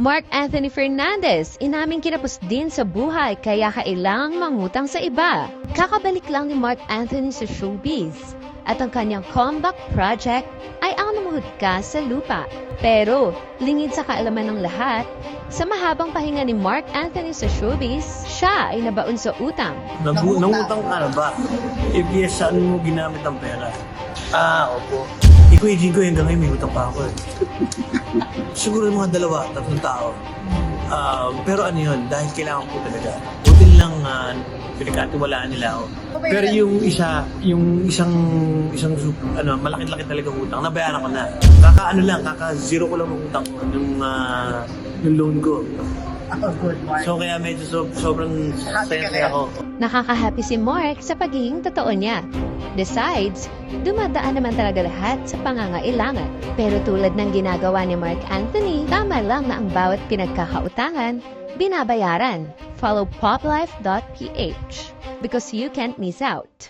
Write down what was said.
Mark Anthony Fernandez, inaming kinapos din sa buhay kaya kailangang mangutang sa iba. Kakabalik lang ni Mark Anthony sa showbiz at ang kanyang comeback project ay ang lumuhod ka sa lupa. Pero, lingid sa kaalaman ng lahat, sa mahabang pahinga ni Mark Anthony sa showbiz, siya ay nabaon sa utang. Nagu- nangutang ka na ba? If yes, saan mo ginamit ang pera? Ah, opo. Ikaw, Eugene ko, hanggang ngayon may utang pa ako eh. Siguro yung mga dalawa, tatlong tao. Um, pero ano yun, dahil kailangan ko talaga. Buti lang uh, pinagkatiwalaan nila ako. Pero yung isa, yung isang, isang ano, malaki-laki talaga utang, nabayaran ko na. Kaka ano lang, kaka zero ko lang ng utang ko, yung, ah, yung loan ko. Oh. So kaya medyo so, sobrang saya ako. Nakaka-happy si Mark sa pagiging totoo niya. Besides, dumadaan naman talaga lahat sa pangangailangan. Pero tulad ng ginagawa ni Mark Anthony, tama lang na ang bawat pinagkakautangan, binabayaran. Follow poplife.ph because you can't miss out.